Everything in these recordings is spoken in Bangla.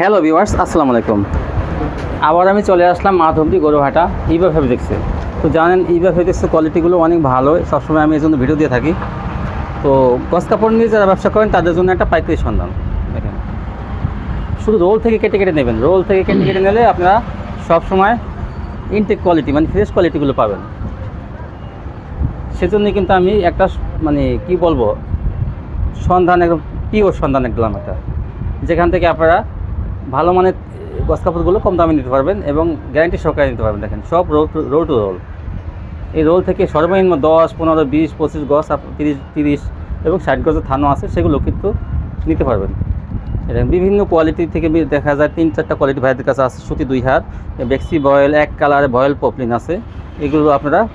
হ্যালো ভিউয়ার্স, আসসালামু আলাইকুম। আবার আমি চলে আসলাম মাধবদী গরুহাটা ইবা ফেব্রিক্সে তো জানেন ইবা ফেব্রিক্সের কোয়ালিটিগুলো অনেক ভালো, সবসময় আমি এই জন্য ভিডিও দিয়ে থাকি। তো গস কাপড় নিয়ে যারা ব্যবসা করেন, তাদের জন্য একটা পাইকারি সন্ধান। দেখেন। শুধু রোল থেকে কেটে কেটে নেবেন। রোল থেকে কেটে কেটে নিলে আপনারা সবসময় ইনটেক কোয়ালিটি মানে ফ্রেশ কোয়ালিটিগুলো পাবেন। সেজন্যই কিন্তু আমি একটা মানে কি বলব, সন্ধান একদম পিওর সন্ধান একদম একটা। যেখান থেকে আপনারা ভালো মানের গস কাপড়গুলো কম দামে নিতে পারবেন এবং গ্যারান্টি সহকারে নিতে পারবেন। দেখেন, সব roll to roll to roll. এই রোল থেকে সর্বনিম্ন দশ, পনেরো, বিশ, পঁচিশ আপ- তিরিশ তিরিশ এবং ষাট গজের থানো আছে, সেগুলো কিন্তু নিতে পারবেন। এটা বিভিন্ন কোয়ালিটি থেকে দেখা যায় তিন, চারটা কোয়ালিটি ভাইদের কাছে আছে, সুতি দুই হাত, বেক্সি বয়েল, এক কালার বয়েল পপলিন আছে। এগুলো আপনারা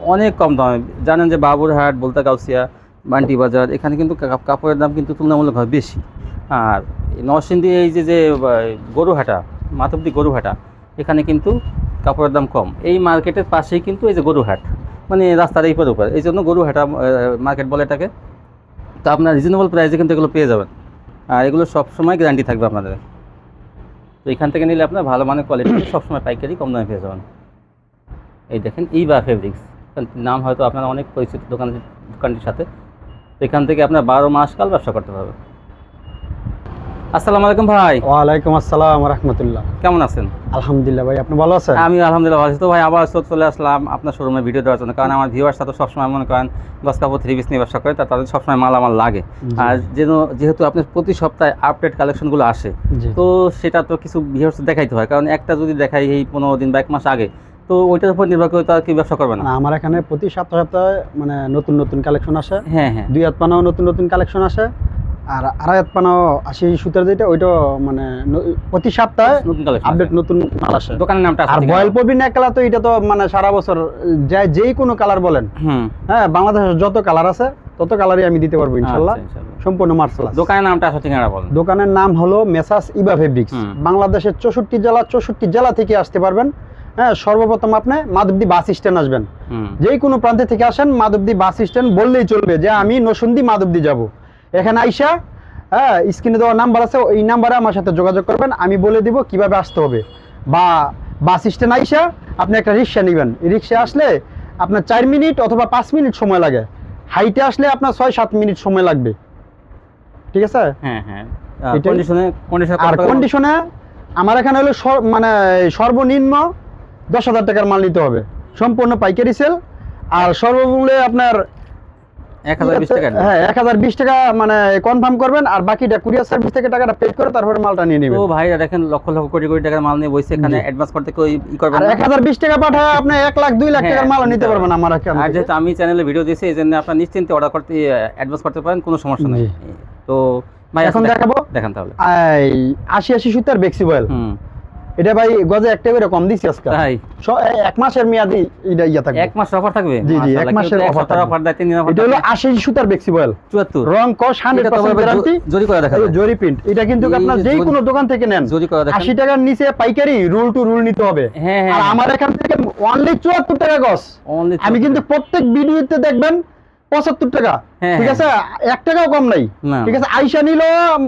অনেক কম দামে, জানেন যে বাবুরহাট, বলতা গাউসিয়া, বান্টি বাজার, এখানে কিন্তু কাপড়ের দাম কিন্তু তুলনামূলকভাবে বেশি। আর নরসিংদী এই যে যে গরুহাটা, মাধবদী গরুহাটা, এখানে কিন্তু কাপড়ের দাম কম। এই মার্কেটের পাশেই কিন্তু এই যে গরুহাট মানে রাস্তার এই পর উপর। এই জন্য গরুহাটা মার্কেট বলে এটাকে। তো আপনার রিজনেবল প্রাইসে কিন্তু এগুলো পেয়ে যাবেন। আর এগুলো সবসময় গ্যারান্টি থাকবে আপনাদের। তো এখান থেকে নিলে আপনার ভালো মানের কোয়ালিটি সবসময় পাইকারি কম দামে পেয়ে যাবেন। এই দেখেন ই বা ফেব্রিক্স নাম হয়তো আপনারা অনেক পরিচিত দোকান দোকানটির সাথে। তো এখান থেকে আপনার বারো মাস কাল ব্যবসা করতে পারবেন। আসসালামু আলাইকুম ভাই। ওয়ালাইকুম আসসালাম রহমতুল্লাহ। কেমন আছেন? আলহামদুলিল্লাহ ভাই আপনি ভালো আছেন? আমি আলহামদুলিল্লাহ ভালো আছি। তো ভাই আবার চলে- চলে আসলাম আপনার শোরুমে ভিডিও দেওয়ার জন্য। কারণ আমার ভিউয়ার্স তো সবসময় মনে করেন কাপড় থ্রি পিস নিয়ে ব্যবসা করে তাদের সবসময় মাল আমার লাগে আর যেন যেহেতু আপনার প্রতি সপ্তাহে আপডেট কালেকশনগুলো আসে তো সেটা তো কিছু ভিউয়ার্স দেখাইতে হয়। কারণ একটা যদি দেখাই এই পনেরো দিন বা এক মাস আগে তো ওইটার উপর নির্ভর করে তো আর কি ব্যবসা করবে না। না, আমার এখানে প্রতি সপ্তাহে সপ্তাহে মানে নতুন নতুন কালেকশন আসে। হ্যাঁ হ্যাঁ। দুই হাত পানাও নতুন নতুন কালেকশন আসে। আর পানাও আশি সুতার যেটা ওইটা মানে প্রতি সপ্তাহে আপডেট নতুন মাল আসে। দোকানের নামটা আর বয়েল পবিন কালার তো এটা তো মানে সারা বছর যেই কোনো কালার বলেন। হ্যাঁ বাংলাদেশের যত কালার আছে তত কালারই আমি দিতে পারব ইনশাল্লাহ। আচ্ছা, সম্পূর্ণ মার্শাল দোকানের নামটা আসলে ঠিকানা বলেন। দোকানের নাম হলো মেসাস ইবা ফেব্রিক্স বাংলাদেশের চৌষট্টি জেলা চৌষট্টি জেলা থেকে আসতে পারবেন। হ্যাঁ সর্বপ্রথম আপনি মাধবদী বাস স্ট্যান্ড আসবেন। যেই কোনো প্রান্তে থেকে আসেন মাধবদী বাস স্ট্যান্ড বললেই চলবে যে আমি নসুন্দি মাধবদী যাব। এখানে আইসা হ্যাঁ স্ক্রিনে দেওয়া নাম্বার আছে ওই নাম্বারে আমার সাথে যোগাযোগ করবেন আমি বলে দিব কীভাবে আসতে হবে। বা বাস স্ট্যান্ড আইসা আপনি একটা রিক্সা নেবেন। রিক্সা আসলে আপনার চার মিনিট অথবা পাঁচ মিনিট সময় লাগে। হাইটে আসলে আপনার ছয় সাত মিনিট সময় লাগবে। ঠিক আছে? হ্যাঁ হ্যাঁ। আর কন্ডিশনে আমার এখানে হলো মানে সর্বনিম্ন দশ হাজার টাকার মাল নিতে হবে। সম্পূর্ণ পাইকারি সেল আর সর্বমূল্যে আপনার এক হাজার বিশ টাকা হ্যাঁ এক হাজার বিশ টাকা মানে কনফার্ম করবেন আর বাকিটা কুরিয়ার সার্ভিস থেকে টাকাটা করে তারপরে মালটা নিয়ে নেবেন। তো ভাইরা দেখেন লক্ষ লক্ষ কোটি কোটি টাকার মাল নিয়ে বসে এখানে অ্যাডভান্স করতে কেউ ই করবে এক হাজার বিশ টাকা পাঠায় আপনি এক লাখ দুই লাখ হ্যাঁ, টাকার মাল নিতে পারবেন। আমার আর যেহেতু আমি চ্যানেলে ভিডিও দিয়েছি এই জন্য আপনার নিশ্চিন্তে অর্ডার করতে অ্যাডভান্স করতে পারেন কোনো সমস্যা নেই। তো ভাই এখন দেখাবো? দেখেন তাহলে। আশি আশি সুতার বেক্সি বয়েল হুম। এটা ভাই গজে একটা করে কম দিছি আজকে। তাই? এক মাসের মেয়াদি এটা ইয়া থাকবে। এক মাস অফার থাকবে? জি, জি, এক মাসের থাকবে। অফার তিন অফার এটা হলো আশি সুতার বেক্সি বয়েল। চুয়াত্তর। রং কস হান্ড্রেড এটা তো পার্সেন্ট আবার গ্যারান্টি জরি করে দেখা জরি প্রিন্ট এটা কিন্তু আপনার যে কোনো দোকান থেকে নেন। জরি করে দেখেন। আশি টাকার নিচে পাইকারি রুল টু রুল নিতে হবে। হ্যাঁ আর হ্যাঁ। আমার এখান থেকে অনলি চুয়াত্তর টাকা গস। আমি কিন্তু প্রত্যেক ভিডিওতে দেখবেন পঁচাত্তর টাকা। হ্যাঁ, ঠিক আছে? এক টাকাও কম নাই। ঠিক আছে? আইসা নিল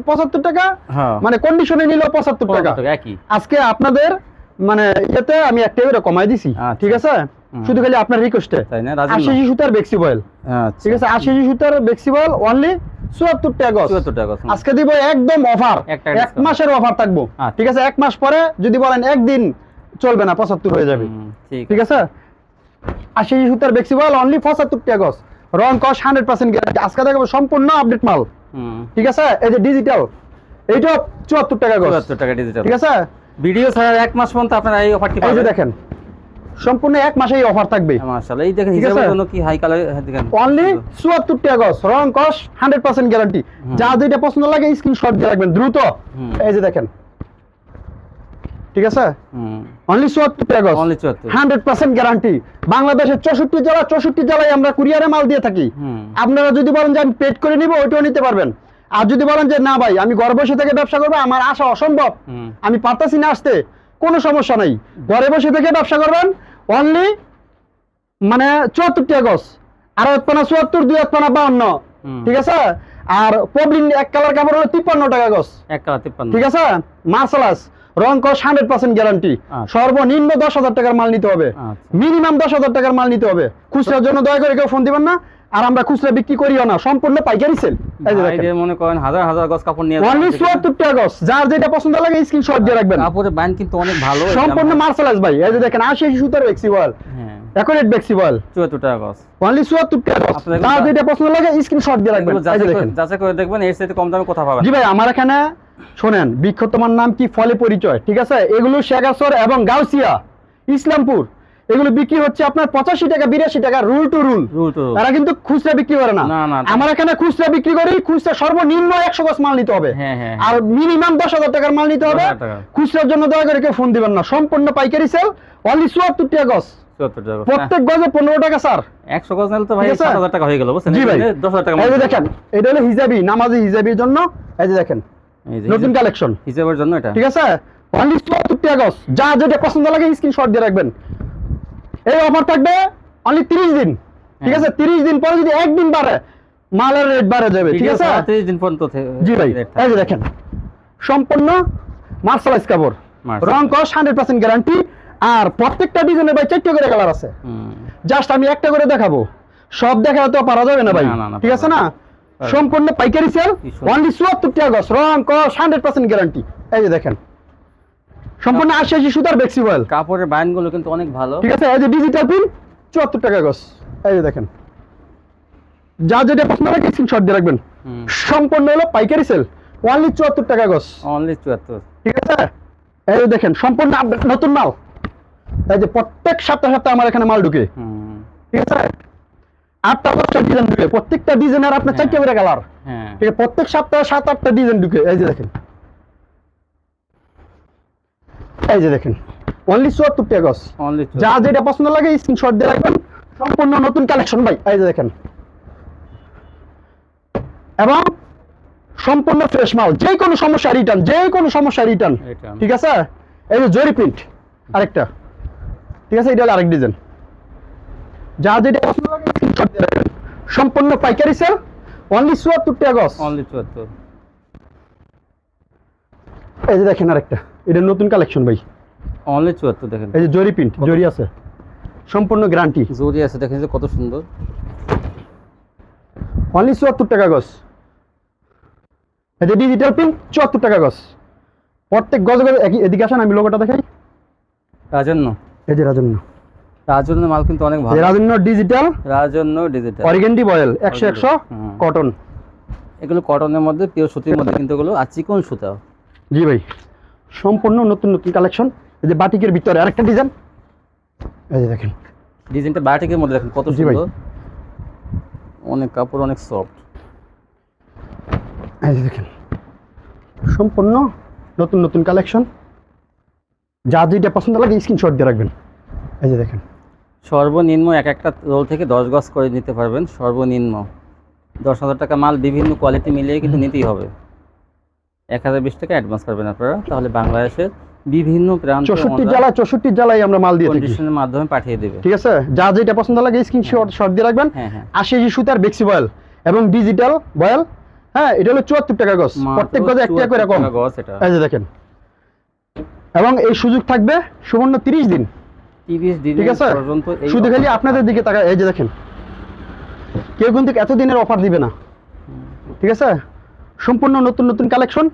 পঁচাত্তর টাকা হ্যাঁ। মানে কন্ডিশনে নিল পঁচাত্তর টাকা। আজকে আপনাদের মানে ইয়েতে আমি কমাই দিছি। আচ্ছা। ঠিক আছে? শুধু খালি আপনার রিকোয়েস্টে আশি সুতার বেক্সি বয়েল আচ্ছা। ঠিক আছে? আশি সুতার বেক্সি বয়েল অনলি চুয়াত্তর টাকা চুয়াত্তর টাকা আজকে দিব একদম অফার এক। মাসের অফার থাকব। আচ্ছা। ঠিক আছে? এক মাস পরে যদি বলেন একদিন চলবে না পঁচাত্তর হয়ে যাবে। ঠিক আছে। আশি সুতার বেক্সি বল অনলি পঁচাত্তর টাকা রং কস হান্ড্রেড পার্সেন্ট গ্যারান্টি আজকে দেখাবো সম্পূর্ণ আপডেট মাল। ঠিক আছে? এই যে ডিজিটাল এইটা চুয়াত্তর টাকা চুয়াত্তর টাকা ডিজিটাল ঠিক আছে? ভিডিও ছাড়ার এক মাস পর্যন্ত আপনারা এই অফারটি এই যে দেখেন সম্পূর্ণ এক মাসেই অফার থাকবে। মাশাআল্লাহ। এই দেখেন হিসাবের জন্য কি হাই কালার দেখেন। অনলি চুয়াত্তর টাকা গজ রং কস হান্ড্রেড পার্সেন্ট গ্যারান্টি যা যেটা পছন্দ লাগে স্ক্রিনশট দিয়ে রাখবেন দ্রুত। এই যে দেখেন ঠিক আছে? অনলি চুয়াত্তর টাকা অনলি চুয়াত্তর। হান্ড্রেড পার্সেন্ট গ্যারান্টি বাংলাদেশের চৌষট্টি জেলা চৌষট্টি জেলায় আমরা কুরিয়ারে মাল দিয়ে থাকি। আপনারা যদি বলেন যে আমি পেড করে নিব ওইটাও নিতে পারবেন। আর যদি বলেন যে না ভাই আমি ঘরে বসে থেকে ব্যবসা করব আমার আসা অসম্ভব। আমি পারতাছি না আসতে। কোনো সমস্যা নাই। ঘরে বসে থেকে ব্যবসা করবেন। অনলি মানে চুয়াত্তর টাকা গজ আর এক পানা চুয়াত্তর দুই এক পানা বাউন্ন। ঠিক আছে? আর পবলিন এক কালার কাপড় হলো তিপ্পান্ন টাকা গজ এক কালার তিপ্পান্ন। ঠিক আছে? মার্শালাস। রং কস হান্ড্রেড পার্সেন্ট গ্যারান্টি। সর্বনিম্ন দশ হাজার টাকার মাল নিতে হবে। আচ্ছা। মিনিমাম দশ হাজার টাকার মাল নিতে হবে। খুচরার জন্য দয়া করে কেউ ফোন দিবেন না। আর আমরা খুচরা বিক্রি করিও না। সম্পূর্ণ পাইকারি সেল মনে করেন হাজার হাজার গজ কাপড় নিয়ে অনলি চুয়াত্তর টাকা গজ। যার যেটা পছন্দ লাগে স্ক্রিনশট দিয়ে রাখবেন। কাপড়ের বাইন কিন্তু অনেক ভালো। সম্পূর্ণ ভাই। এই যে দেখেন আশি সুতার ফ্লেক্সিবল হ্যাঁ। অ্যাকোরেট চুয়াত্তর টাকা গজ। অনলি চুয়াত্তর টাকা গজ যার যেটা পছন্দ লাগে স্ক্রিনশট দিয়ে রাখবেন। যাচাই করে- দেখেন। যাচাই করে দেখবেন এর সাথে কম দামে কোথাও পাবেন। জি ভাই আমার এখানে শোনেন বৃক্ষ তোমার নাম কি ফলে পরিচয়? ঠিক আছে? এগুলো শেখাসর এবং গাউসিয়া ইসলামপুর। এগুলো বিক্রি হচ্ছে আপনার পঁচাশি টাকা বিরাশি টাকা রুল টু রুল। তারা কিন্তু খুচরা বিক্রি করে না। আমার এখানে খুচরা বিক্রি করি খুচরা সর্বনিম্ন একশো গজ মাল নিতে হবে। হ্যাঁ হ্যাঁ আর মিনিমাম দশ হাজার টাকার মাল নিতে হবে। খুচরার জন্য দয়া করে কেউ ফোন দিবেন না। সম্পূর্ণ পাইকারি সেল অনলি চুয়াত্তর টাকা গজ। গজ। প্রত্যেক গজে পনেরো টাকা স্যার। একশো গজ নিলে তো ভাই সাত হাজার টাকা হয়ে গেল বুঝছেন? জি ভাই। দশ হাজার টাকা এই দেখেন এটা হলো হিজাবি নামাজি হিজাবির জন্য। এই যে দেখেন নতুন কালেকশন হিসাবের জন্য এটা? ঠিক আছে? অনলি চুয়াত্তর টাকা গজ যা যেটা পছন্দ লাগে স্ক্রিনশট দিয়ে রাখবেন। এই অফার থাকবে অনলি তিরিশ দিন। ঠিক হ্যাঁ। আছে? তিরিশ দিন পরে যদি একদিন বাড়ে মালের রেট বাড়ে যাবে। ঠিক আছে? তিরিশ দিন পর্যন্ত জি ভাই। এই যে দেখেন। সম্পূর্ণ মার্শালাইজ কাপড়। রং কস হান্ড্রেড পার্সেন্ট গ্যারান্টি আর প্রত্যেকটা ডিজাইনের ভাই চারটে করে কালার আছে। জাস্ট আমি একটা করে দেখাবো। সব দেখালে তো পারা যাবে না ভাই। ঠিক আছে না। সম্পূর্ণ পাইকারি সেল অনলি চুয়াত্তর টাকা গজ রং কস হান্ড্রেড পার্সেন্ট গ্যারান্টি এই যে দেখেন। সম্পূর্ণ আশি আশি সুতার বেক্সিবল কাপড়ের বাইনগুলো কিন্তু অনেক ভালো। ঠিক আছে এই যে ডিজিটাল পিন চুয়াত্তর টাকা গজ এই যে দেখেন। যা যেটা পছন্দ লাগে স্ক্রিনশট দিয়ে রাখবেন। সম্পূর্ণ হলো পাইকারি সেল অনলি চুয়াত্তর টাকা গজ অনলি চুয়াত্তর। ঠিক আছে? এই যে দেখেন সম্পূর্ণ নতুন মাল। এই যে প্রত্যেক সপ্তাহে সপ্তাহে আমার এখানে মাল ঢুকে। ঠিক আছে? আটটা দশটা ডিজাইন ঢুকে প্রত্যেকটা ডিজাইনের আপনার হ্যাঁ। চারটে করে কালার হ্যাঁ। ঠিক প্রত্যেক সপ্তাহে সাত আটটা ডিজাইন ঢুকে এই যে দেখেন। এই যে দেখেন অনলি চুয়াত্তর টাকা অনলি যা যেটা পছন্দ লাগে স্ক্রিনশট দিয়ে রাখবেন। সম্পূর্ণ নতুন কালেকশন ভাই এই যে দেখেন। এবং সম্পূর্ণ ফ্রেশ মাল যে কোনো সমস্যা রিটার্ন যে কোনো সমস্যা রিটার্ন ঠিক আছে? এই যে জরি প্রিন্ট আরেকটা। ঠিক আছে এটা আরেক ডিজাইন যা যেটা পছন্দ লাগে স্ক্রিনশট দিয়ে রাখবেন সম্পূর্ণ পাইকারি সেল অনলি চুয়াত্তর টাকা গজ অনলি চুয়াত্তর। এই যে দেখেন আরেকটা এটা নতুন কালেকশন ভাই। অনলি চুয়াত্তর দেখেন। এই যে জরি প্রিন্ট জরি আছে। সম্পূর্ণ গ্যারান্টি জরি আছে দেখেন যে কত সুন্দর। অনলি চুয়াত্তর টাকা গজ এই যে ডিজিটাল পিন চুয়াত্তর টাকা গজ প্রত্যেক গজ গজ এদিকে আসেন আমি লোগোটা দেখাই। রাজন্য। এই যে রাজন্য। রাজন্য মাল কিন্তু অনেক ভালো। রাজন্য ডিজিটাল রাজন্য ডিজিটাল অরিগেন্ডি বয়েল একশো একশো কটন এগুলো কটনের মধ্যে পিওর সুতির মধ্যে কিন্তু এগুলো আর চিকন সুতা। জি ভাই সম্পূর্ণ নতুন নতুন কালেকশন এই যে বাটিকের ভিতরে আরেকটা ডিজাইন এই যে দেখেন। ডিজাইনটা বাটিকের মধ্যে দেখেন কত। সুন্দর। অনেক কাপড় অনেক সফট এই যে দেখেন সম্পূর্ণ নতুন নতুন কালেকশন যা যেটা পছন্দ লাগে স্ক্রিনশট দিয়ে রাখবেন। এই যে দেখেন। সর্বনিম্ন এক একটা রোল থেকে দশ গজ করে নিতে পারবেন সর্বনিম্ন। দশ হাজার টাকা মাল বিভিন্ন কোয়ালিটি মিলিয়ে কিন্তু নিতেই হবে। এক হাজার বিশ টাকা অ্যাডভান্স করবেন আপনারা। তাহলে বাংলাদেশের বিভিন্ন প্রান্ত চৌষট্টি জেলায় চৌষট্টি জেলায় আমরা মাল দিয়ে কন্ডিশনের মাধ্যমে পাঠিয়ে দেবে। ঠিক আছে? যা যেটা পছন্দ লাগে স্ক্রিনশট শট দিয়ে রাখবেন। হ্যাঁ হ্যাঁ। আশি জি সুতার বেক্সি বয়েল এবং ডিজিটাল বয়েল হ্যাঁ এটা হলো চুয়াত্তর টাকা গজ। প্রত্যেক গজে এক টাকা করে কম। এই যে দেখেন। এবং এই সুযোগ থাকবে সুবর্ণ তিরিশ দিন। তিরিশ দিন ঠিক আছে? শুধু খালি আপনাদের দিকে এই যে দেখেন। কেউ কিন্তু এত দিনের অফার দিবে না। ঠিক আছে? সম্পূর্ণ নতুন নতুন কালেকশন।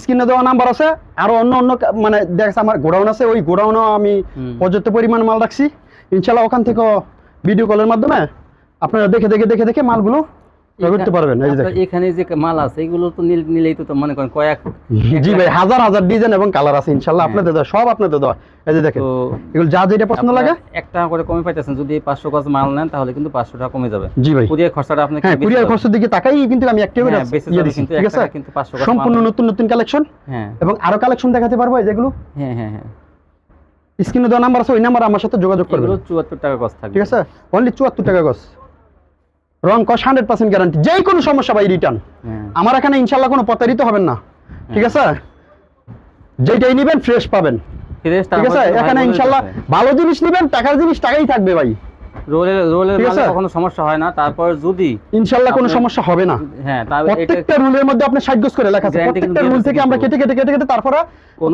স্ক্রিনে দেওয়া নাম্বার আছে। আরও অন্য অন্য মানে দেখছে আমার গোডাউন আছে। ওই গোডাউনও আমি পর্যাপ্ত পরিমাণ মাল রাখছি। ইনশাল্লাহ ওখান থেকে ভিডিও কলের মাধ্যমে আপনারা দেখে দেখে দেখে দেখে মালগুলো করতে পারবেন এই দেখেন। এখানে যে মাল আছে এগুলো তো নিলেই তো মনে করেন কয়েক জি ভাই হাজার হাজার ডিজাইন এবং কালার আছে হ্যাঁ। আপনাদের দেওয়া সব আপনাদের দেওয়া। এই যে দেখেন এগুলো যা যেটা পছন্দ লাগে। এক টাকা করে কমে পাইতেছেন যদি পাঁচশো গজ মাল নেন তাহলে কিন্তু পাঁচশো টাকা কমে যাবে। জি ভাই। কুরিয়ার খরচাটা হ্যাঁ কুরিয়ার খরচের দিকে তাকাই কিন্তু আমি একটা হ্যাঁ, ইয়ে দিছি ঠিক আছে? কিন্তু 500 গজ সম্পূর্ণ নতুন নতুন কালেকশন হ্যাঁ। এবং আরও কালেকশন দেখাতে পারব এই যেগুলো? হ্যাঁ হ্যাঁ হ্যাঁ। স্ক্রিনে দেওয়া নাম্বার আছে ওই নাম্বার আমার সাথে যোগাযোগ করবেন। এগুলো চুয়াত্তর টাকা গজ থাকবে। ঠিক আছে? অনলি চুয়াত্তর টাকা গজ। রং কস হান্ড্রেড পার্সেন্ট গ্যারান্টি যে কোনো সমস্যা ভাই রিটার্ন হ্যাঁ। আমার এখানে ইনশাল্লাহ কোনো প্রতারিত হবেন না। ঠিক আছে? যেটাই নিবেন ফ্রেশ পাবেন। ঠিক আছে? এখানে ইনশাল্লাহ ভালো জিনিস নিবেন টাকার জিনিস টাকাই থাকবে ভাই। রোলের রোলের মালে কখনো সমস্যা হয় না তারপর যদি ইনশাল্লাহ কোনো সমস্যা হবে না। হ্যাঁ প্রত্যেকটা রুলের মধ্যে আপনি ষাট গজ করে লেখা আছে। প্রত্যেকটা রুল থেকে আমরা কেটে কেটে কেটে কেটে তারপরে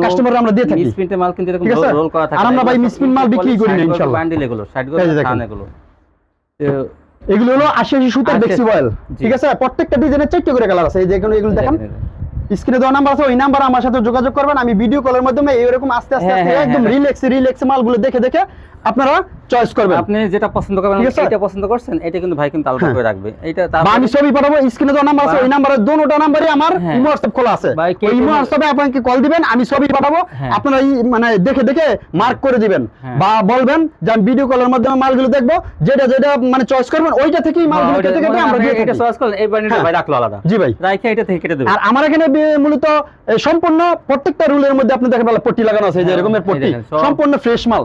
কাস্টমার আমরা দিয়ে থাকি। মিসপ্রিন্টের মাল কিন্তু এরকম রোল করা থাকে আর আমরা ভাই মাল বিক্রি করি না, 60 বান্ডিল এগুলো 60 গজ এই যে দেখেন। থান এগুলো। তো এগুলো হলো আশি আশি সুতার বেক্সি অয়েল ঠিক আছে? প্রত্যেকটা ডিজাইনের চারটি করে কালার আছে। এই যে এগুলো এগুলো দেখেন স্ক্রিনে দেওয়া নাম্বার আছে ওই নাম্বার আমার সাথে যোগাযোগ করবেন। আমি ভিডিও কলের মাধ্যমে এরকম আস্তে আস্তে হ্যাঁ, হ্যাঁ, একদম। রিল্যাক্স রিল্যাক্স মালগুলো দেখে দেখে আপনারা চয়েস করবেন। আপনি যেটা পছন্দ করবেন এটা পছন্দ করছেন এটা কিন্তু ভাই কিন্তু আলাদা হ্যাঁ। করে রাখবে। এটা আমি ছবি পাঠাবো স্ক্রিনে দেওয়া নাম্বার আছে ওই নাম্বারে নাম্বারই আমার হ্যাঁ। ইমো হোয়াটসঅ্যাপ খোলা আছে। ওই ইমো আপনাকে কল দিবেন আমি ছবি পাঠাবো হ্যাঁ। আপনারা মানে দেখে দেখে মার্ক করে দিবেন। বা বলবেন যে আমি ভিডিও কলের মাধ্যমে মালগুলো দেখব যেটা যেটা মানে চয়েস করবেন ওইটা থেকেই মালগুলো কেটে কেটে আমরা দিয়ে এটা চয়েস করলেন এই। ভাই রাখল আলাদা। জি ভাই। রাইখে এটা থেকে কেটে দেবে আর আমার এখানে মূলত সম্পূর্ণ প্রত্যেকটা রুলের মধ্যে আপনি দেখেন পট্টি লাগানো আছে এই যে এরকমের পট্টি। সম্পূর্ণ ফ্রেশ মাল।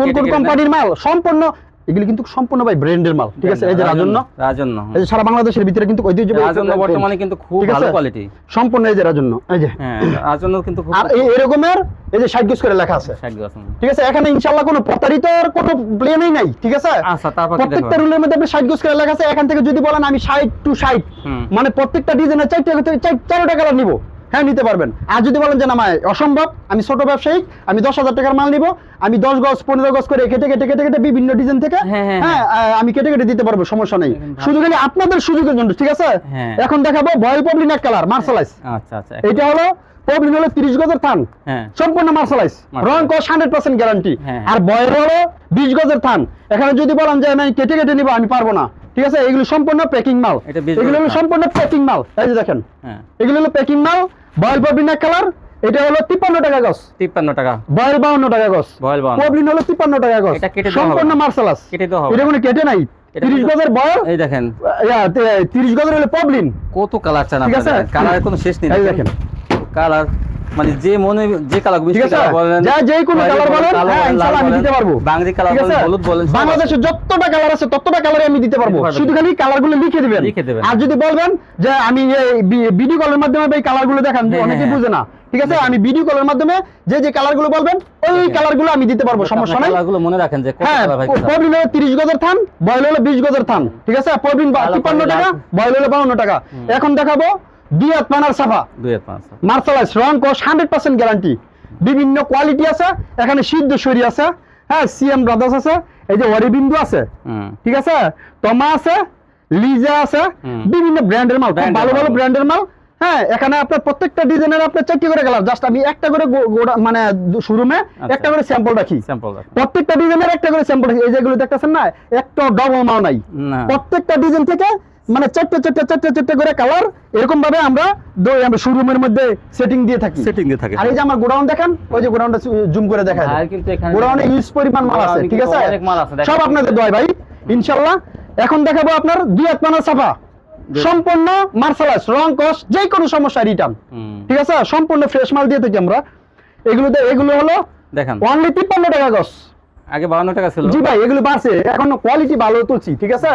কোন কোন কোম্পানির মাল সম্পূর্ণ এগুলি কিন্তু সম্পূর্ণ ভাই ব্র্যান্ডের মাল ঠিক আছে? এই যে রাজন্য। রাজন্য এই যে সারা বাংলাদেশের ভিতরে কিন্তু ঐতিহ্যবাহী রাজন্য বর্তমানে কিন্তু খুব ভালো কোয়ালিটি সম্পূর্ণ এই যে রাজন্য এই যে। হ্যাঁ রাজন্য কিন্তু খুব আর এই এরকমের এই যে ষাট গজ করে লেখা আছে। 60 গজ ঠিক আছে? এখানে ইনশাআল্লাহ কোনো প্রতারিতর কোনো প্লেনই নাই ঠিক আছে? আচ্ছা তারপর প্রত্যেকটা রুলের মধ্যে আপনি ষাট গজ করে লেখা আছে এখান থেকে যদি বলেন আমি ষাট টু ষাট হুম। মানে প্রত্যেকটা ডিজাইনের চারটে চার- চারোটা কালার নিব। হ্যাঁ নিতে পারবেন। আর যদি বলেন যে না মায় অসম্ভব আমি ছোট ব্যবসায়ী আমি দশ হাজার টাকার মাল নিব আমি দশ গজ পনেরো গজ করে কেটে কেটে কেটে কেটে বিভিন্ন ডিজাইন থেকে হ্যাঁ, হ্যাঁ, হ্যাঁ। আহ, আমি কেটে কেটে দিতে পারব সমস্যা নেই। শুধু খালি আপনাদের সুযোগের জন্য ঠিক আছে? হ্যাঁ। এখন দেখাবো বয়েল পবলিন এক কালার মার্শালাইজ আচ্ছা আচ্ছা এটা হলো পবলিন হলো তিরিশ গজের থান। হ্যাঁ। সম্পূর্ণ মার্শালাইজ রং কস হান্ড্রেড পার্সেন্ট গ্যারান্টি। হ্যাঁ। আর বয়ের হলো বিশ গজের থান। এখানে যদি বলেন যে আমি কেটে কেটে নিবো আমি পারব না। ঠিক আছে? এগুলো সম্পূর্ণ প্যাকিং মাল। এগুলো সম্পূর্ণ প্যাকিং মাল। এই যে দেখেন। হ্যাঁ। এগুলো হলো প্যাকিং মাল। বয়েল পবলিন কালার? এটা হলো তিপ্পান্ন টাকা গছ। তিপ্পান্ন টাকা। বয়েল বাউন্ন টাকা গছ। বয়েল বাউন্ন। পবলিন হলো তিপ্পান্ন টাকা গছ। সম্পূর্ণ মার্শালাস। কেটে দেওয়া হবে। এটা। কোনো কেটে নাই। তিরিশ গজের বয়েল। এই দেখেন। তিরিশ গজের হলো পবলিন। কত কালার চান ঠিক আছে? কালারের কোনো শেষ নেই দেখেন। কালার মানে যে মনে যে কালার ঠিক আছে? যা যে কোনো কালার বলেন হ্যাঁ ইনশাআল্লাহ আমি দিতে পারব। বাংরি কালার বলেন হলুদ বলেন বাংলাদেশে যতটা কালার আছে ততটা কালারে আমি দিতে পারব। শুধু খালি কালারগুলো লিখে দিবেন। লিখে দিবেন। আর যদি বলবেন যে আমি ভিডিও কলের মাধ্যমে এই কালারগুলো দেখান হ্যাঁ, অনেকে হ্যাঁ। বুঝে না। ঠিক আছে? আমি ভিডিও কলের মাধ্যমে যে যে কালারগুলো বলবেন ওই দেখেন। কালারগুলো আমি দিতে পারব সমস্যা নাই। কালারগুলো মনে রাখেন যে হ্যাঁ কালার প্রবলেম হলো তিরিশ গজের থান বয়ল হলো বিশ গজের থান। ঠিক আছে? কালো তিপ্পান্ন টাকা লাল। বয়ল হলো বাউন্ন টাকা। এখন দেখাবো দুই হাত পানার সাফা দুই মার্শালাইজ রং কোষ হান্ড্রেড পার্সেন্ট গ্যারান্টি বিভিন্ন কোয়ালিটি আছে এখানে সিদ্ধ শরী আছে হ্যাঁ সিএম ব্রাদার্স আছে এই যে অরিবিন্দু আছে ঠিক আছে? তমা আছে লিজা আছে বিভিন্ন ব্র্যান্ডের মাল ভালো ভালো ব্র্যান্ডের মাল হ্যাঁ এখানে আপনার প্রত্যেকটা ডিজাইনের আপনার চারটি করে কালার জাস্ট আমি একটা করে মানে শোরুমে আচ্ছা। একটা করে স্যাম্পল রাখি। প্রত্যেকটা ডিজাইনের একটা করে স্যাম্পল রাখি। এই যেগুলো দেখতেছেন না একটা ডবল মাল নাই। প্রত্যেকটা ডিজাইন থেকে মানে চারটে চারটে চারটে চারটে করে কালার এরকম ভাবে আমরা দই আমরা শোরুমের মধ্যে সেটিং দিয়ে থাকি। সেটিং দিয়ে থাকে। আর এই যে আমার গোডাউন দেখেন ওই যে গোডাউনটা জুম করে দেখা আর যায় কিন্তু এখানে গোডাউনে ইউজ পরিমাণ মাল আছে ঠিক আছে? অনেক মাল আছে, সব আপনাদের দয় ভাই ইনশাআল্লাহ। এখন দেখাবো আপনার দুই হাত পানার সাফা। সম্পূর্ণ মার্শালাইজ রং কস যে কোনো সমস্যা রিটার্ন ঠিক আছে? সম্পূর্ণ ফ্রেশ মাল দিয়ে থাকি আমরা। এগুলোতে এগুলো হলো দেখেন। অনলি তিপ্পান্ন টাকা গস আগে বাউন্ন টাকা ছিল। জি ভাই এগুলো বাড়ছে। এখন কোয়ালিটি ভালো তুলছি ঠিক আছে?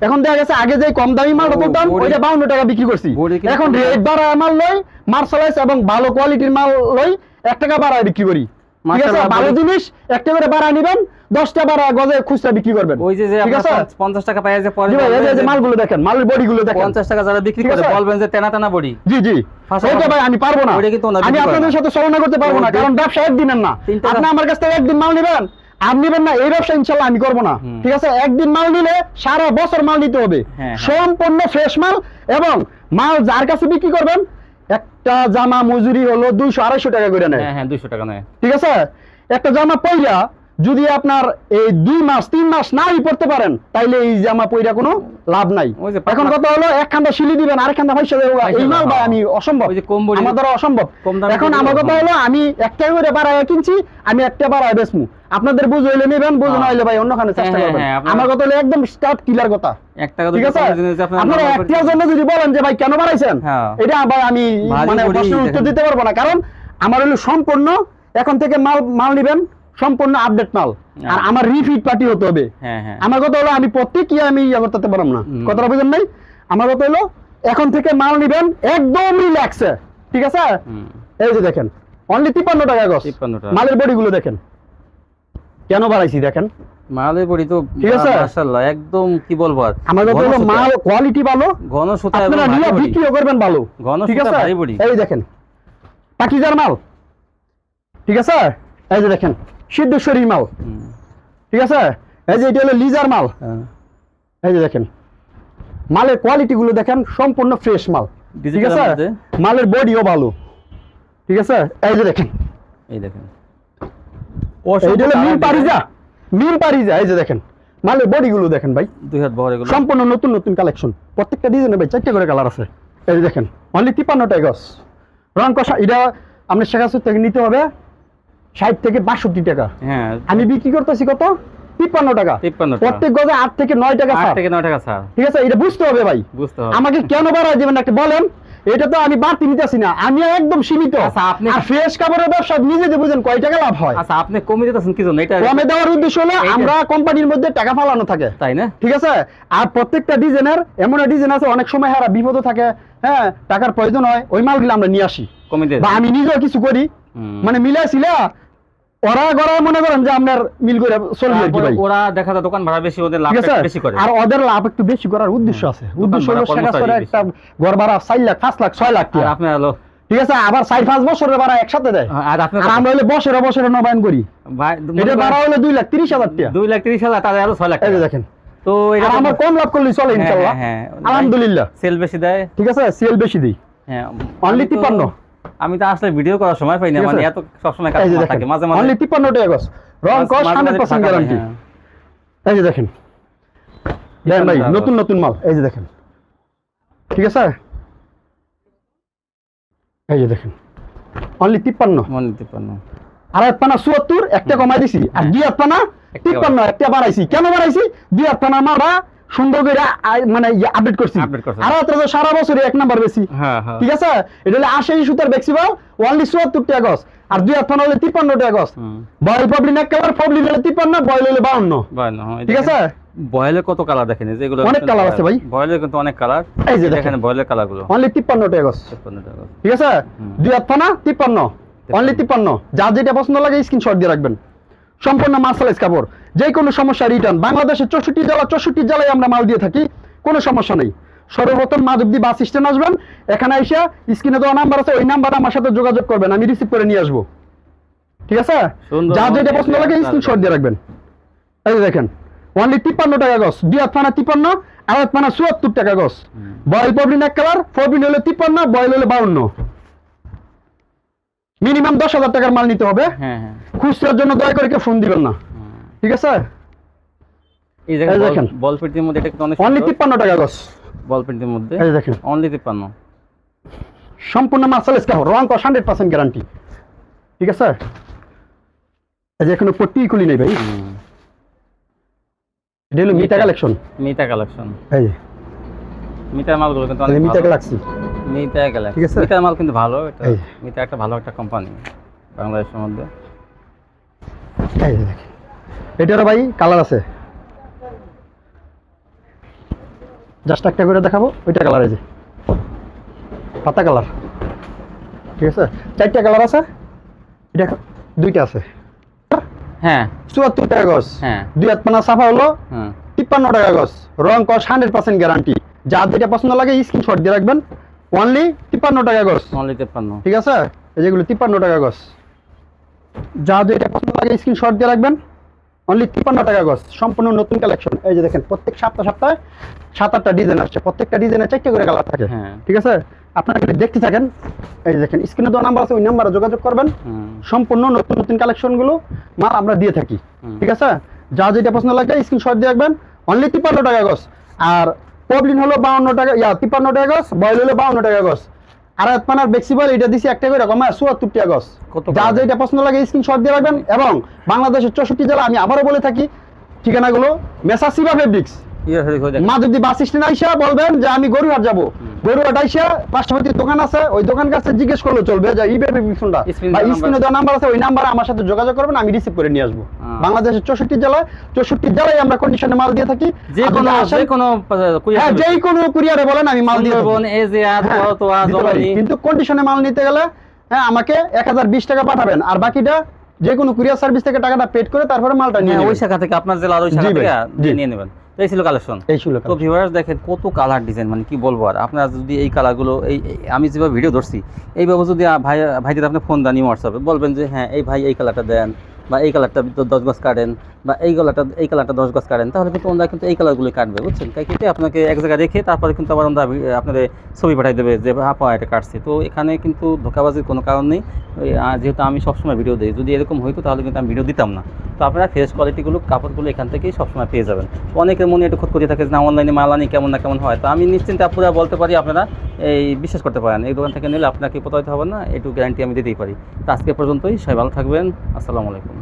এখন দেখা গেছে আগে যে কম দামি মাল ও, তুলতাম বড়ি- ওইটা বাউন্ন টাকা বিক্রি করছি। এখন রেট বাড়া মাল লই মার্শালাইজ এবং ভালো কোয়ালিটির মাল লই এক টাকা বাড়ায় বিক্রি করি। ঠিক আছে? ভালো জিনিস একটা করে বাড়ায় নিবেন দশটা বাড়া গজে খুচরা বিক্রি করবেন। ওই যে ঠিক আছে? পঞ্চাশ টাকা পাই যে পরে মালগুলো দেখেন মালের বডিগুলো দেখেন। পঞ্চাশ টাকা যারা বিক্রি ঠিক করে বলবেন যে তেনা তেনা বড়ি। জি জি। ওইটা ভাই আমি পারব না। আমি আপনাদের সাথে করতে পারব না কারণ ব্যবসা একদিনের না। আপনি আমার কাছ থেকে একদিন মাল নেবেন আর নেবেন না এই ব্যবসা ইনশাল্লাহ আমি করব না। ঠিক আছে? একদিন মাল নিলে সারা বছর মাল নিতে হবে। হ্যাঁ, হ্যাঁ। সম্পূর্ণ ফ্রেশ মাল এবং মাল যার কাছে বিক্রি করবেন একটা জামা মজুরি হলো দুইশো আড়াইশো টাকা করে নেয়। হ্যাঁ দুইশো টাকা নেয়। ঠিক আছে? একটা জামা পইরা যদি আপনার এই দুই মাস তিন মাস নাই পড়তে পারেন তাইলে এই জামা পইরা কোনো লাভ নাই। এখন কথা হলো এক খান্দা শিলি দিবেন আরেক খান্দা পয়সা দেবো। এই মাল ভাই হ্যাঁ। আমি অসম্ভব। আমার দ্বারা অসম্ভব। এখন আমার কথা। হলো আমি একটা করে বাড়ায় কিনছি আমি একটা বাড়ায় বেচমু। আপনাদের বুঝ হইলে নেবেন বুঝ না হ্যাঁ। হইলে ভাই অন্যখানে চেষ্টা হ্যাঁ, করবেন। আমার কথা হলো একদম স্টার্ট কিলার কথা। ঠিক আছে? আপনার একটার জন্য যদি বলেন যে ভাই কেন বাড়াইছেন। এটা ভাই আমি মানে প্রশ্নের উত্তর দিতে পারব না। কারণ আমার হলো সম্পূর্ণ এখন থেকে মাল মাল নিবেন সম্পূর্ণ আপডেট মাল আর আমার রিফিট পার্টি হতে হবে। হ্যাঁ হ্যাঁ। আমার কথা হলো আমি প্রত্যেক ইয়ে আমি ইয়ে করতে পারলাম না। কথাটা বুঝেন নাই। আমার কথা হলো এখন থেকে মাল নিবেন একদম রিল্যাক্সে ঠিক আছে? এই যে দেখেন অনলি তিপ্পান্ন টাকা গছ 53 টাকা। মালের বডিগুলো দেখেন। কেন বাড়াইছি দেখেন? মালের বড়ি তো ঠিক আছে? মাশাআল্লাহ একদম কি বলব আর? আমার কথা হলো মাল কোয়ালিটি ভালো। ঘন সুতা আপনারা নিয়ে বিক্রিও করবেন ভালো। ঘন সুতা ভারী বড়ি। এই দেখেন পাকিজার মাল। ঠিক আছে? এই যে দেখেন সিদ্ধেশ্বরী মাল। ঠিক আছে? এই যে এটা হলো লিজার মাল। হ্যাঁ। এই যে দেখেন মালের কোয়ালিটি গুলো দেখেন সম্পূর্ণ ফ্রেশ মাল। ঠিক আছে? মালের বডিও ভালো। ঠিক আছে? এই যে দেখেন। এই দেখেন। এইটা হলো মিম পারিজা। মিম পারিজা এই যে দেখেন। মালের বডি গুলো দেখেন ভাই। দুই হাত বহর এগুলো। সম্পূর্ণ নতুন নতুন কালেকশন প্রত্যেকটা ডিজাইনে ভাই চারটে করে কালার আছে। এই যে দেখেন অনলি তিপ্পান্ন টাকা গস রং কষা এটা আপনার শেখাচ্ছ থেকে নিতে হবে। ষাট থেকে বাষট্টি টাকা। হ্যাঁ। আমি বিক্রি করতেছি কত? তিপ্পান্ন টাকা। 53 প্রত্যেক গজে আট থেকে নয় টাকা আট থেকে নয় টাকা ছাড়। ঠিক আছে? এটা বুঝতে হবে ভাই। বুঝতে হবে। আমাকে কেন বাড়ায় দেবেন একটা বলেন? এটা তো আমি বাড়তি নিতেছি না। আমি একদম সীমিত। আচ্ছা, আপনি- আর ফ্রেশ কাপড়ের ব্যবসা নিজে যে বুঝেন কয় টাকা লাভ হয়। আচ্ছা আপনি কমে দিতেছেন কি জন্য? এটা কমে দেওয়ার উদ্দেশ্য হলো আমরা কোম্পানির মধ্যে টাকা ফালানো থাকে। তাই না? ঠিক আছে? আর প্রত্যেকটা ডিজাইনের এমন ডিজাইন আছে অনেক সময় হারা বিপদও থাকে। হ্যাঁ টাকার প্রয়োজন হয় ওই মালগুলো আমরা নিয়ে আসি। কমে দিয়ে বা আমি নিজেও কিছু করি। মানে মিলাইছিলা ওরা গড়া মনে করেন যে আপনার মিল করে চলবে আর কি ভাই? ওরা দেখা যায় দোকান ভাড়া বেশি ওদের লাভ বেশি করে। আর ওদের লাভ একটু বেশি করার উদ্দেশ্য আছে। উদ্দেশ্য হলো করে একটা ঘর ভাড়া চার লাখ পাঁচ লাখ ছয় লাখ আর টাকা আপনার হলো ঠিক আছে? আবার চার পাঁচ বছরের ভাড়া একসাথে দেয়। আর আপনার আর আমরা হলে বছরে বছরে নবায়ন করি। ভাই এটা ভাড়া হলে দুই লাখ তিরিশ হাজার টাকা। দুই লাখ তিরিশ হাজার তাদের আরও ছয় লাখ টাকা। দেখেন। তো এটা আমার কম লাভ করলে চলে হ্যাঁ, ইনশাল্লাহ হ্যাঁ, হ্যাঁ। আলহামদুলিল্লাহ। সেল বেশি দেয়। ঠিক আছে? সেল বেশি দিই। হ্যাঁ। আমি 53 আমি তো আসলে ভিডিও করার সময় পাই না ঠিক মানে আছে? এত সবসময় কাজ থাকে মাঝে মাঝে অনলি তিপ্পান্ন টাকা গছ। রং মাঝে- কস মাঝে হান্ড্রেড মাঝে পার্সেন্ট ফাঁকা পাই, গ্যারান্টি। এই যে দেখেন। দেখেন ভাই নতুন নতুন মাল এই যে দেখেন। ঠিক আছে? এই যে দেখেন। অনলি তিপ্পান্ন। মনে নিতে পারল আর এক পানা চুয়াত্তর একটা কমাই দিছি। আর দুই এক পানা একটা তিপ্পান্ন একটা বাড়াইছি। কেন বাড়াইছি? দুই এক পানা মারা সুন্দর করে মানে আপডেট করছি। আর তো সারা বছরে এক নাম্বার বেশি। হ্যাঁ হ্যাঁ। ঠিক আছে? এটা হলে আশি সুতার বেক্সিবাল অনলি চুয়াত্তর টাকা গছ আর দুই পানা হলে তিপ্পান্ন টাকা গছ বয়েল পাবলিন এক কালার পাবলিন হলে তিপ্পান্ন বয়েল হলে বাউন্ন। এই ঠিক আছে? বয়েলের কত কালার দেখেন? যেগুলো অনেক colour আছে ভাই। বয়েলের কিন্তু অনেক কালার এই যে দেখেন। বয়েলের কালারগুলো। অনলি তিপ্পান্ন টাকা গছ ঠিক আছে? দুই হাত পানা তিপ্পান্ন। অনলি তিপ্পান্ন। যার যেটা পছন্দ লাগে স্ক্রিনশট দিয়ে রাখবেন। সম্পূর্ণ মার্শালাইজ কাপড়। যে কোনো সমস্যা রিটার্ন বাংলাদেশের চৌষট্টি জেলা চৌষট্টি জেলায় আমরা মাল দিয়ে থাকি কোনো সমস্যা নেই। সর্বপ্রথম মাধবদী বাস স্ট্যান্ড আসবেন এখানে এসে স্ক্রিনে দেওয়া নাম্বার আছে ওই নাম্বারে আমার সাথে যোগাযোগ করবেন আমি রিসিভ করে নিয়ে আসব। ঠিক আছে? যা যেটা পছন্দ লাগে স্ক্রিনশট দিয়ে রাখবেন। এই দেখেন অনলি তিপ্পান্ন টাকা গছ দুই হাত পানা তিপ্পান্ন আর হাত পানা চুয়াত্তর টাকা গছ। বয়েল পবলিন এক কালার ফবিন হলে তিপ্পান্ন বয়েল হলে বাউন্ন। মিনিমাম দশ হাজার টাকার মাল নিতে হবে। হ্যাঁ হ্যাঁ। খুচরার জন্য দয়া করে কেউ ফোন দিবেন না। ঠিক আছে? এই জায়গায় এই বল- দেখেন। বল পেটির মধ্যে এটা অনেক অনলি। তিপ্পান্ন টাকা গছ। বল পেটির মধ্যে? এই দেখেন। অনলি তিপ্পান্ন। সম্পূর্ণ মার্শাল স্কাফ রং কস হান্ড্রেড পার্সেন্ট গ্যারান্টি ঠিক আছে? এই যে এখনও পট্টি খুলি নেই ভাই। এটা হলো মিটা। কালেকশন মিতা কালেকশন এই মিটার মালগুলো কিন্তু অনেক ভালো। গ্যালাক্সি মিতা কালেকশন ঠিক আছে? মিটার মাল কিন্তু ভালো এটা মিতা একটা ভালো একটা কোম্পানি বাংলাদেশের মধ্যে। এই দেখেন। এটারও ভাই কালার আছে। জাস্ট একটা করে দেখাবো ওইটা কালার যে। পাতা কালার ঠিক আছে? চারটা কালার আছে। এটা দুইটা আছে। হ্যাঁ। চুয়াত্তর টাকা গছ হ্যাঁ। দুই হাত পানা সাফা হলো হ্যাঁ। তিপ্পান্ন টাকা গছ রং কস হান্ড্রেড পার্সেন্ট গ্যারান্টি যার যেটা পছন্দ লাগে স্ক্রিনশট দিয়ে রাখবেন। অনলি তিপ্পান্ন টাকা গছ অনলি তিপ্পান্ন। ঠিক আছে? এই যেগুলো তিপ্পান্ন টাকা গছ যা যেটা পছন্দ লাগে স্ক্রিনশট দিয়ে রাখবেন। অনলি তিপ্পান্ন টাকা গছ সম্পূর্ণ নতুন কালেকশন এই যে দেখেন প্রত্যেক সপ্তাহ সপ্তাহে সাত আটটা ডিজাইন আসছে। প্রত্যেকটা ডিজাইনে চারটে করে কালার থাকে। হ্যাঁ। ঠিক আছে? আপনারা খালি দেখতে থাকেন এই যে দেখেন স্ক্রিনে দেওয়া নাম্বার আছে ওই নাম্বারে যোগাযোগ করবেন। সম্পূর্ণ নতুন নতুন কালেকশনগুলো মাল আমরা দিয়ে থাকি। ঠিক আছে? যা যেটা পছন্দ লাগে স্ক্রিনশট দিয়ে রাখবেন। অনলি তিপ্পান্ন টাকা গছ আর পবলিন হলো বাউন্ন টাকা ইয়া তিপ্পান্ন টাকা গছ বয়েল হলো বাউন্ন টাকা গছ আর আপনার বেক্সিবল এটা দিছি একটা করে কমায় চুয়াত্তর টাকা গছ যা? যেটা পছন্দ লাগে স্ক্রিনশট দিয়ে রাখবেন এবং বাংলাদেশের চৌষট্টি জেলা আমি আবারও বলে থাকি ঠিকানাগুলো মেসাসিবা ফেব্রিক্স ইয়ে গেছে, দেখেন। মা যদি বাস স্ট্যান্ড আইসা বলবেন যে আমি গরুহাট যাব। গরুহাট আইসা পার্শ্ববর্তী দোকান আছে ওই দোকান কাছে জিজ্ঞেস করলে চলবে। যে ইবে Screen বা স্ক্রিনে দেওয়া নাম্বার আছে। ওই নাম্বারে আমার সাথে যোগাযোগ করবেন আমি রিসিভ করে নিয়ে আসব। বাংলাদেশের চৌষট্টি জেলায় চৌষট্টি জেলায় আমরা কন্ডিশনে মাল দিয়ে থাকি। যে কোনো যে কোনো হ্যাঁ যেই কোনো কুরিয়ারে বলেন আমি মাল দিয়ে হ্যাঁ, কিন্তু কন্ডিশনে মাল নিতে গেলে হ্যাঁ আমাকে এক হাজার বিশ টাকা পাঠাবেন। আর বাকিটা যে কোনো কুরিয়ার সার্ভিস থেকে টাকাটা পেড করে তারপরে মালটা নিয়ে হ্যাঁ, ওই। শাখা থেকে আপনার জেলার ওই শাখা থেকে নিয়ে নেবেন। এই ছিল কালেকশন এই ছিল তো ভিউয়ার্স দেখেন কত কালার ডিজাইন মানে কি বলব আর? আপনারা যদি এই কালারগুলো এই আমি যেভাবে ভিডিও ধরছি এইভাবে যদি ভাই ভাইদের আপনি ফোন দেন হোয়াটসঅ্যাপে বলবেন যে হ্যাঁ এই ভাই এই কালারটা দেন। বা এই কালারটা দশ গজ কাটেন বা এই কালারটা এই কালারটা দশ গজ কাটেন, তাহলে কিন্তু ওনারা কিন্তু এই কালারগুলো কাটবে, বুঝছেন? তাই কেটে আপনাকে এক জায়গায় রেখে তারপরে কিন্তু আবার ভি- আপনাদের ছবি পাঠাই দেবে যে, আপা, এটা কাটছে। তো এখানে কিন্তু ধোকাবাজির কোনো কারণ নেই। যেহেতু আমি সবসময় ভিডিও দিই, যদি এরকম হইতো তাহলে কিন্তু আমি ভিডিও দিতাম না। তো আপনারা ফ্রেশ কোয়ালিটিগুলো কাপড়গুলো এখান থেকেই সবসময় পেয়ে যাবেন। অনেকের মনে একটু খুঁতখুঁতি থাকে না অনলাইনে মাল আনি, কেমন না কেমন হয়? তো আমি নিশ্চিন্তে পুরো বলতে পারি, আপনারা এই বিশ্বাস করতে পারেন। এই দোকান থেকে নিলে আপনাকে প্রতারিত হবে না একটু গ্যারান্টি আমি দিতেই পারি। তো আজকে পর্যন্তই, সবাই ভালো থাকবেন। আসসালামু আলাইকুম।